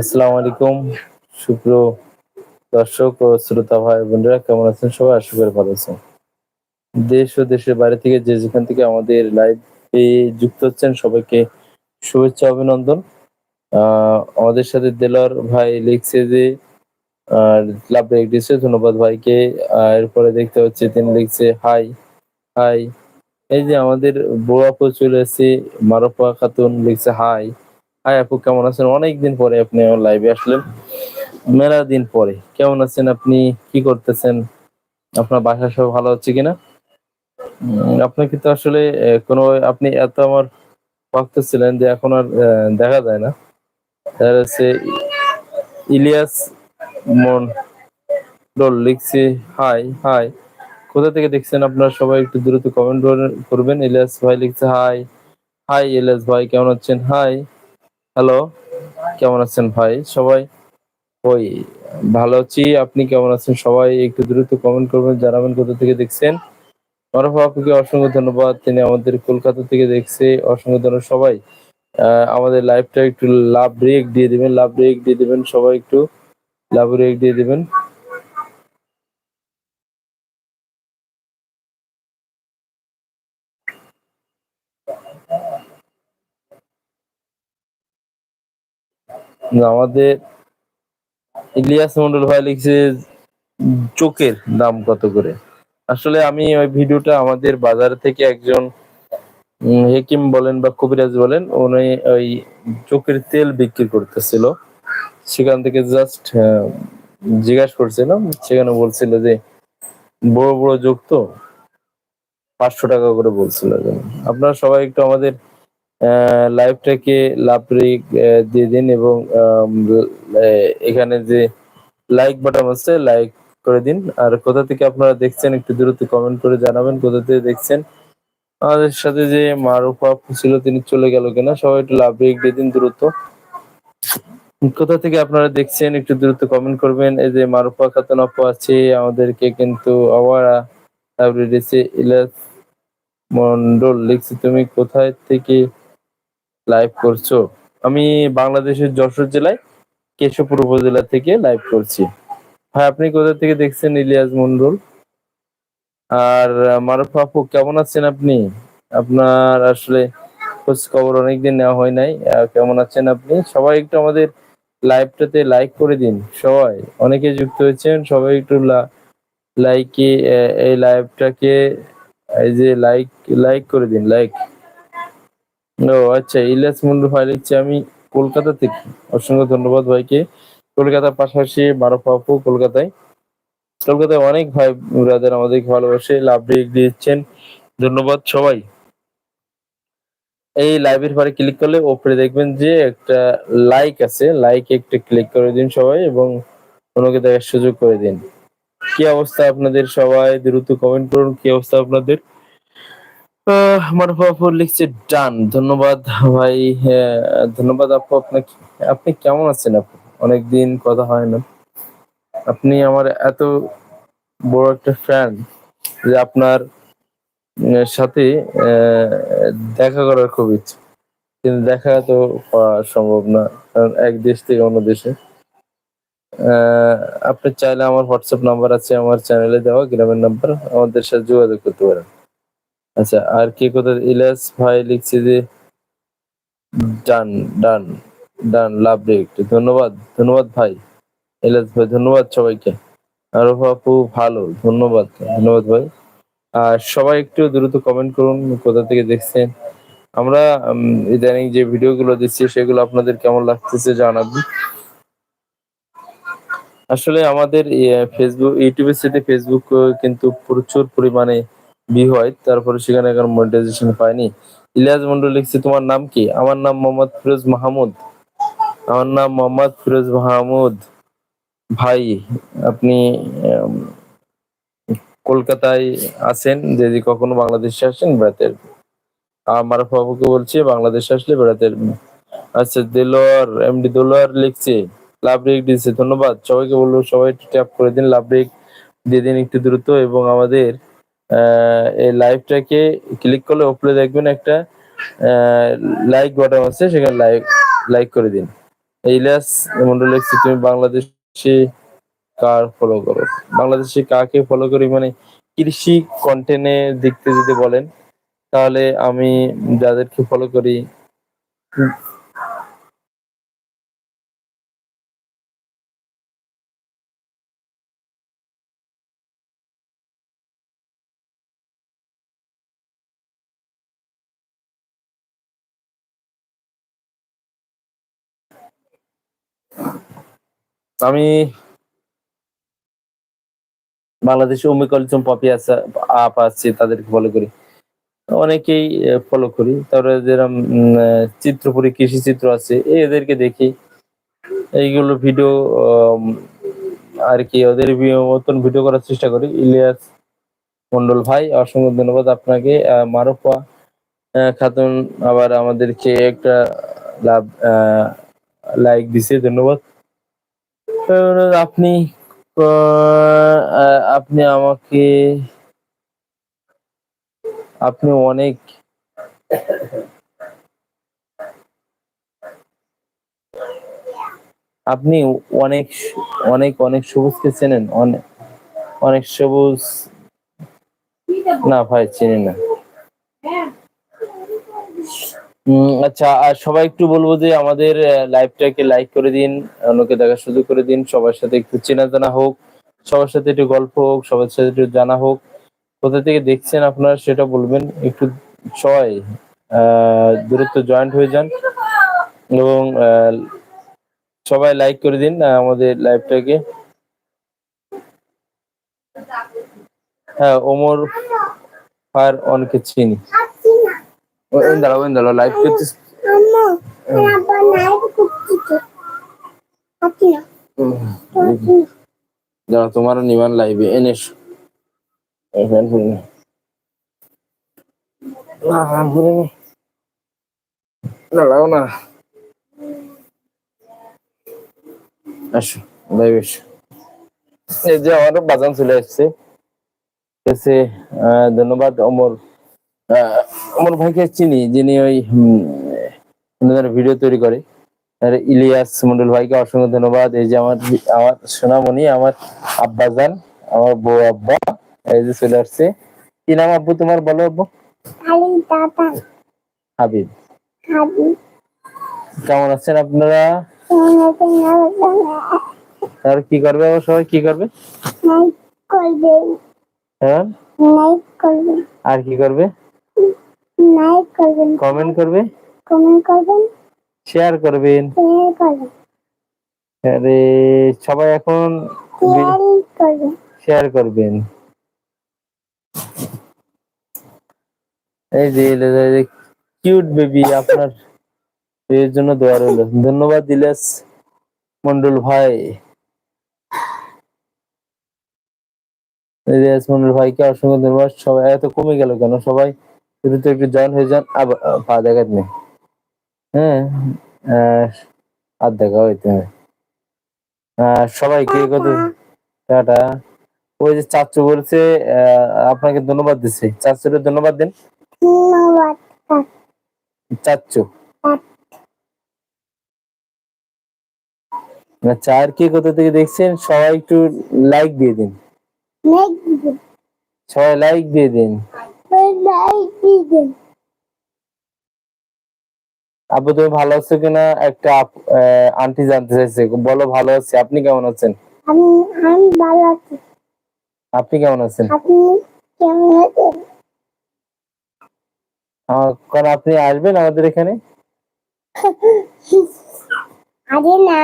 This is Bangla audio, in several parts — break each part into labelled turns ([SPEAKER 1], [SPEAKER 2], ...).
[SPEAKER 1] আসসালামু আলাইকুম। সুপ্র দর্শক ও শ্রোতা ভাই বোনেরা, কেমন আছেন সবাই? আশা করি ভালো আছেন। দেশ ও দেশের বাইরে থেকে যে যেখান থেকে আমাদের লাইভ এ যুক্ত হচ্ছেন, সবাইকে শুভেচ্ছা, অভিনন্দন। আমাদের সাথে দেলর ভাই লিখছে যে ক্লাব ব্রেক দিচ্ছে ধন্যবাদ ভাইকে। আর এরপরে দেখতে হচ্ছে তিনি লিখছে, হাই হাই। এই যে আমাদের বড় আপু চলে এসেছে মারফা খাতুন লিখছে, হাই। হাই আপু, কেমন আছেন? অনেকদিন পরে আপনি আমার লাইভে আসলেন। মেলা দিন পরে, কেমন আছেন আপনি? কি করতেছেন? আপনার বাসা সব ভালো হচ্ছে কিনা? আপনাকে তো আসলে কোনো, আপনি এত আমার ভক্ত ছিলেন যে এখন আর দেখা যায় না। হচ্ছে ইলিয়াস মন ডল লিখছে, হাই হাই। কোথা থেকে দেখছেন আপনারা সবাই একটু দ্রুত কমেন্ট করবেন। ইলিয়াস ভাই লিখছে, হাই। হাই ইলিয়াস ভাই, কেমন আছেন? হাই। হ্যালো কেমন আছেন ভাই? সবাই? ওই, ভালো আছি। আপনি কেমন আছেন? সবাই একটু দ্রুত কমেন্ট করবেন, জানাবেন কোথা থেকে দেখছেন। মারুফ আপুকে অসংখ্য ধন্যবাদ। তিনি আমাদের কলকাতা থেকে দেখছে। অসংখ্য ধন্যবাদ সবাই। আমাদের লাইভটা একটু লাভ ব্রেক দিয়ে দিবেন, লাভ ব্রেক দিয়ে দিবেন সবাই একটু। লাভ ব্রেক দিয়ে দিবেন। আমাদের ইলিয়াস মন্ডল ভাই লিখছে চোখের দাম কত করে আসলে আমি ওই ভিডিওটা আমাদের বাজার থেকে একজন হেকিম বলেন বা কবিরাজ বলেন, উনি ওই চোখের তেল বিক্রি করতেছিল সেখান থেকে জাস্ট জিজ্ঞাসা করছিলাম, সেখানে বলছিল যে, বড় বড় যোগ তো, পাঁচশো টাকা করে বলছিল। আপনারা সবাই একটু আমাদের লাইভটাকে লাভ দিয়ে দিন এবং এখানে যে লাইক বাটন আছে লাইক করে দিন। আর কোথা থেকে আপনারা দেখছেন, একটু দ্রুত কমেন্ট করে জানাবেন, কোথা থেকে দেখছেন? আমাদের সাথে যে মারুফা ছিল, তিনি চলে গেল কিনা, সবাই একটু লাভ ব্রেক দিয়ে দিন দ্রুত। কোথা থেকে আপনারা দেখছেন, একটু দ্রুত কমেন্ট করবেন। এই যে মারুফা খাতুন আপু আছে, আমাদেরকে কিন্তু আবার তারপরে ইলাস মন্ডল লিখছি, তুমি কোথায় থেকে লাইভ করছ। আমি বাংলাদেশের যশোর জেলায় কেশবপুর উপজেলা থেকে লাইভ করছি। ভাই, আপনি কোথা থেকে দেখছেন ইলিয়াস মন্ডল আর মারুফ আপু, কেমন আছেন আপনি? আপনার আসলে খোঁজ খবর অনেকদিন নেওয়া হয় নাই। কেমন আছেন আপনি? সবাই একটু আমাদের লাইভটাতে লাইক করে দিন, সবাই। অনেকে যুক্ত হয়েছেন, সবাই একটু লাইকে এই লাইভটাকে এই যে লাইক লাইক করে দিন লাইক ও আচ্ছা ইলিয়াস মন্ডল ভাই লিখছে আমি কলকাতা থেকে। অসংখ্য ধন্যবাদ ভাইকে। কলকাতার পাশাপাশি মারুফ আপু কলকাতায়। কলকাতায় অনেক ভাই ব্রাদার আমাদেরকে ভালোবাসে, লাভ দিচ্ছেন ধন্যবাদ সবাই। এই লাইভের পরে ক্লিক করলে ওপরে দেখবেন যে একটা লাইক আছে। লাইক একটা ক্লিক করে দিন সবাই এবং অন্যকে দেখার সুযোগ করে দিন। কি অবস্থা আপনাদের সবাই? দ্রুত কমেন্ট করুন। কি অবস্থা আপনাদের? আহ, মারুফা আপু লিখছে ডান। ধন্যবাদ ভাই হ্যাঁ, ধন্যবাদ আপু আপনাকে আপনি কেমন আছেন আপু? অনেকদিন কথা হয় না। আপনি আমার এত বড় একটা ফ্যান যে আপনার সাথে দেখা করার খুব ইচ্ছে। কিন্তু দেখা তো পাওয়া সম্ভব না কারণ এক দেশ থেকে অন্য দেশে। আপনি চাইলে আমার হোয়াটসঅ্যাপ নাম্বার আছে আমার চ্যানেলে দেওয়া গ্রামের নাম্বার আমাদের সাথে যোগাযোগ করতে পারেন। আচ্ছা আর কে কোথায়? ইলাস ভাই লিখছে যে, ডান ডান ডান, লাভ একটু ধন্যবাদ ধন্যবাদ ভাই। ইলিয়াস ভাই, ধন্যবাদ সবাইকে। আরও আপু, ভালো, ধন্যবাদ ধন্যবাদ ভাই। আর সবাই একটু দ্রুত কমেন্ট করুন, কোথা থেকে দেখছেন। আমরা ইদানিং যে ভিডিওগুলো দিচ্ছি, সেগুলো আপনাদের কেমন লাগতেছে জানাবেন আসলে আমাদের ফেসবুক ইউটিউবের সাথে ফেসবুক কিন্তু প্রচুর পরিমাণে ভিউ হয় তারপরে সেখানে এখন মনিটাইজেশন পায়নি। ইলিয়াস মন্ডল লিখছে, তোমার নাম কি? আমার নাম মোহাম্মদ ফিরোজ মাহমুদ। আমার নাম মোহাম্মদ ফিরোজ মাহমুদ। ভাই, আপনি কলকাতায় আছেন, যদি কখনো বাংলাদেশে আসেন, বেড়াতে। আমার বাবুকে বলছি, বাংলাদেশে আসলে বেড়াতে। আচ্ছা দেলোয়ার, এমডি দেলোয়ার লিখছে, লাভ ব্রেক দিচ্ছে ধন্যবাদ। সবাইকে বলব, সবাই একটু ট্যাপ করে দিন, লাভ ব্রেক দিয়ে দিন একটু দ্রুত এবং আমাদের এই লাইভটাকে ক্লিক করলে উপরে দেখবেন একটা লাইক বাটন আছে, সেখানে লাইক লাইক করে দিন। ইলিয়াস মন্ডল লিখছে তুমি বাংলাদেশে কার ফলো করো? বাংলাদেশে কাকে ফলো করি? মানে কৃষি কন্টেন্টের দিক থেকে যদি বলেন, তাহলে আমি যাদেরকে ফলো করি আমি বাংলাদেশে উমি কলচম পপি আছে, আপ আছে, তাদেরকে ফলো করি। অনেকেই ফলো করি। তারপরে যেরকম চিত্রপুরী, কৃষি চিত্র আছে এদেরকে দেখি। এইগুলো ভিডিও আর কি, ওদের মতন ভিডিও করার চেষ্টা করি। ইলিয়াস মন্ডল ভাই, অসংখ্য ধন্যবাদ আপনাকে মারুফা খাতুন, আবার আমাদেরকে একটা লাভ লাইক দিছে, ধন্যবাদ। আপনি আপনি আমাকে, আপনি অনেক আপনি অনেক অনেক অনেক সবুজকে চেনেন অনেক অনেক সবুজ, না ভাই, চিনি না। আচ্ছা আর সবাই একটু বলব যে আমাদের লাইভটাকে লাইক করে দিন, অন্যকে দেখার সুযোগ করে দিন, সবার সাথে একটু চেনা জানা হোক, সবার সাথে একটু গল্প হোক, সবার সাথে একটু জানা হোক, কোথা থেকে দেখছেন আপনারা সেটা বলবেন, একটু আহ, দূরত্ব জয়েন্ট হয়ে যান, এবং সবাই লাইক করে দিন আমাদের লাইভটাকে হ্যাঁ ওমর ফার অনেকে চিনি। ওই দাঁড়াও ওই দাঁড়াও লাইভ করছিস দাঁড়াও তোমার নিবান লাইভে এনে দাঁড়াও না আসো লাইভ এসো এই যে আমার বাজান চলে এসছে ধন্যবাদ অমর আহ, অমর ভাইকে চিনি যিনি ওই ভিডিও তৈরি করে। আর ইলিয়াস মন্ডল ভাইকে অসংখ্য ধন্যবাদ। এই যে আমার আমার সোনামণি আমার আব্বাজান আমার বউ আব্বা এই যে চলে আসছে। কি নাম আব্বু তোমার? বলো আব্বু। হাবিব কেমন আছেন আপনারা? আর কি করবে আবার সবাই? কি করবে? হ্যাঁ? আর কি করবে?
[SPEAKER 2] লাইক করবেন।
[SPEAKER 1] কমেন্ট করবে
[SPEAKER 2] কমেন্ট করবেন।
[SPEAKER 1] শেয়ার করবেন।
[SPEAKER 2] শেয়ার করবেন।
[SPEAKER 1] আরে সবাই এখন
[SPEAKER 2] শেয়ার করবেন।
[SPEAKER 1] শেয়ার করবেন। এই যে কিউট বেবি আপনার। এর জন্য দোয়া রইল। ধন্যবাদ ইলিয়াস মন্ডল ভাই। ইলিয়াস মন্ডল ভাইকে অসংখ্য ধন্যবাদ। সবাই এত কমে গেল কেন? সবাই দ্রুত একটু জয়েন হয়ে যান আবার পা দেখাত নেই। হ্যাঁ আর দেখা হইতে হবে আহ, সবাই কে কত? টাটা। ওই যে চাচু বলছে আপনাকে ধন্যবাদ দিচ্ছে। চাচুরে ধন্যবাদ দিন।
[SPEAKER 2] ধন্যবাদ
[SPEAKER 1] চাচ্চু আচ্ছা আর কে কোথা থেকে দেখছেন? সবাই একটু লাইক দিয়ে দিন। সবাই লাইক দিয়ে দিন। আপু তুমি ভালো আছো কিনা? একটা আন্টি জানতে চাইছে। বলো ভালো আছি। আপনি কেমন আছেন?
[SPEAKER 2] আমি আমি ভালো আছি।
[SPEAKER 1] আপনি কেমন আছেন?
[SPEAKER 2] আপনি কেমন আছেন?
[SPEAKER 1] কারণ আপনি আসবেন আমাদের এখানে?
[SPEAKER 2] আরে না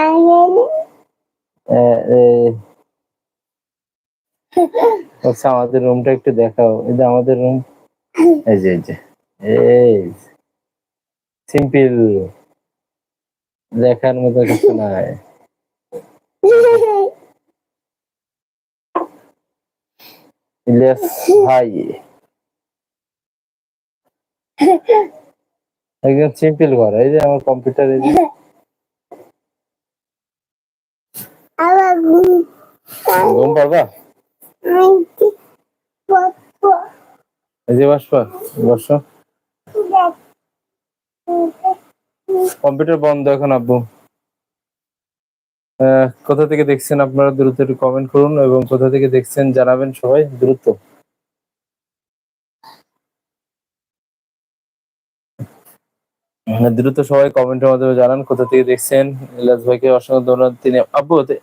[SPEAKER 1] আচ্ছা আমাদের রুমটা একটু দেখাও। এই যে আমাদের রুম এই যে এই যে, এই সিম্পল দেখার মতো কিছু নাই। ইলিয়াস ভাই। একদম সিম্পল ঘর। এই যে আমার কম্পিউটার এই যে।
[SPEAKER 2] ঘুম পপ
[SPEAKER 1] যে বসো কম্পিউটার বন্ধ এখন আব্বু। কোথা থেকে দেখছেন আপনারা দ্রুত একটু কমেন্ট করুন এবং কোথা থেকে দেখছেন জানাবেন সবাই দ্রুত। হ্যাঁ, দ্রুত সবাই কমেন্টের মাধ্যমে জানান কোথা থেকে দেখছেন। ইলাস ভাইকে অসংখ্য ধন্যবাদ। তিনি আব্বু ওতে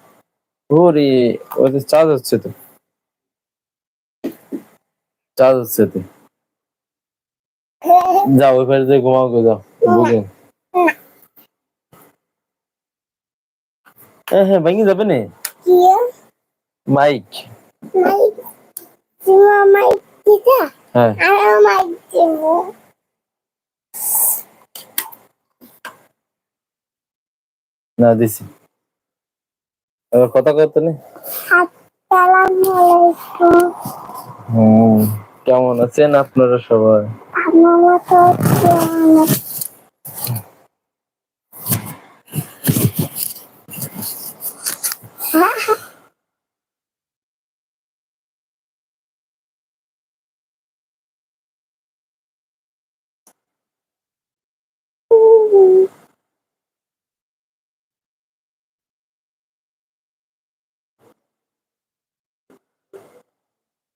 [SPEAKER 1] ওতে চার্জ হচ্ছে তো। চার্জ হচ্ছে তো। যাও ওই পাশে ঘুমাও গো যাও বুঝেন। হ্যাঁ হ্যাঁ ভেঙে যাবে না? মাইক।
[SPEAKER 2] মাইক মাইক দিতা
[SPEAKER 1] হ্যাঁ।
[SPEAKER 2] আর মাইক দেব
[SPEAKER 1] না দিছি। এবার কথা কত নেই
[SPEAKER 2] আসসালামু আলাইকুম।
[SPEAKER 1] হুম কেমন আছেন আপনারা সবাই?
[SPEAKER 2] আমার মতো কেমন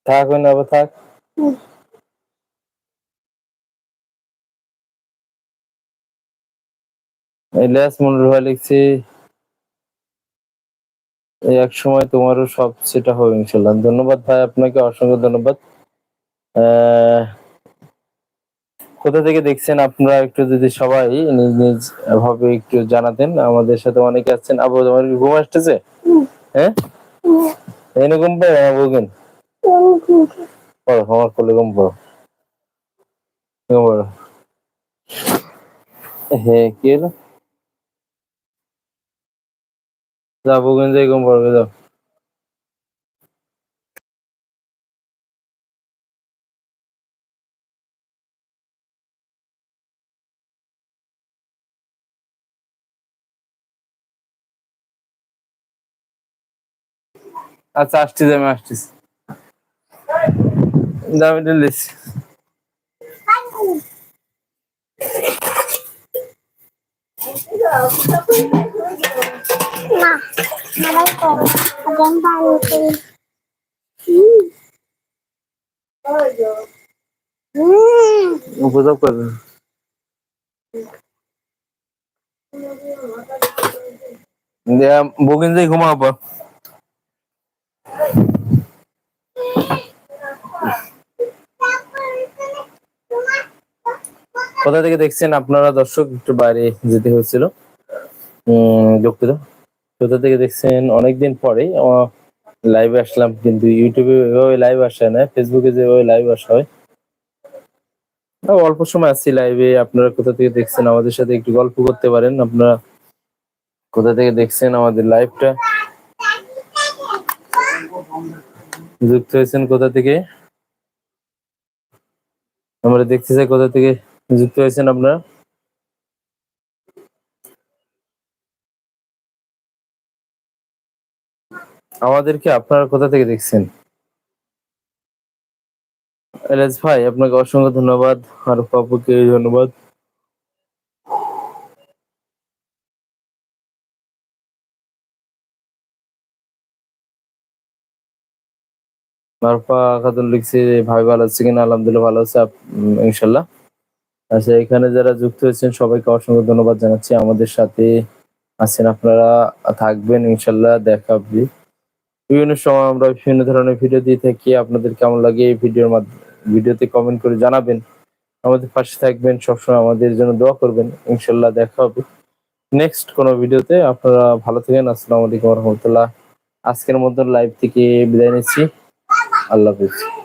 [SPEAKER 1] থাক না আবার থাক ইলিয়াস মন্ডল ভাই লিখছি। এক সময় তোমারও সব সেটা হবে ইনশাল্লাহ। ধন্যবাদ ভাই, আপনাকে অসংখ্য ধন্যবাদ। কোথা থেকে দেখছেন আপনারা একটু যদি সবাই নিজ নিজ ভাবে একটু জানাতেন, আমাদের সাথে অনেকে আছেন। আবু তোমার কি ঘুম আসতেছে। হ্যাঁ? এরকম পাই আমার বলবেন আমার কোলে ঘুম। পড়ো ঘুম পড়ো হ্যাঁ কি হলো? যাও বলবেন যে ঘুম পড়বে যাও। আচ্ছা আসতেছি আমি আসতেছি দামি দিল্লিস
[SPEAKER 2] না আমার তো আগাম ভালো করে হুম
[SPEAKER 1] উপযোগ করবেন দিয়া বগিন যাই ঘুমাবো কোথা থেকে দেখছেন? আপনারা দর্শক, একটু বাইরে যেতে হয়েছিল। দুঃখিত কোথা থেকে দেখছেন? অনেকদিন পরে লাইভে আসলাম, কিন্তু ইউটিউবে এভাবে লাইভ আসে না ফেসবুকে যেভাবে লাইভ আসা হয়। অল্প সময় আসছি লাইভে আপনারা কোথা থেকে দেখছেন? আমাদের সাথে একটু গল্প করতে পারেন। আপনারা কোথা থেকে দেখছেন আমাদের লাইভটা যুক্ত হয়েছেন কোথা থেকে? আমরা দেখতে চাই কোথা থেকে যুক্ত হয়েছেন আপনারা? আমাদেরকে আপনারা কোথা থেকে দেখছেন? এলাস ভাই, আপনাকে অসংখ্য ধন্যবাদ। আর পাপুকে ধন্যবাদ। মারফা খাতুন লিখছে, ভাই ভালো আছে কিনা? আলহামদুলিল্লাহ ভালো আছে ইনশাল্লাহ। আচ্ছা এখানে যারা যুক্ত হয়েছেন, সবাইকে অসংখ্য ধন্যবাদ জানাচ্ছি। আমাদের সাথে আছেন আপনারা, থাকবেন, ইনশাল্লাহ দেখা হবে। বিভিন্ন সময় আমরা বিভিন্ন ধরনের ভিডিও দিয়ে থাকি। আপনাদের কেমন লাগে এই ভিডিওর মাধ্যমে ভিডিওতে কমেন্ট করে জানাবেন। আমাদের পাশে থাকবেন, সবসময় আমাদের জন্য দোয়া করবেন। ইনশাল্লাহ দেখা হবে। নেক্সট কোনো ভিডিওতে আপনারা ভালো থাকেন। আসসালামু আলাইকুম রহমতুল্লাহ। আজকের মতন লাইভ থেকে বিদায় নিচ্ছি। আল্লাহ হাফিজ।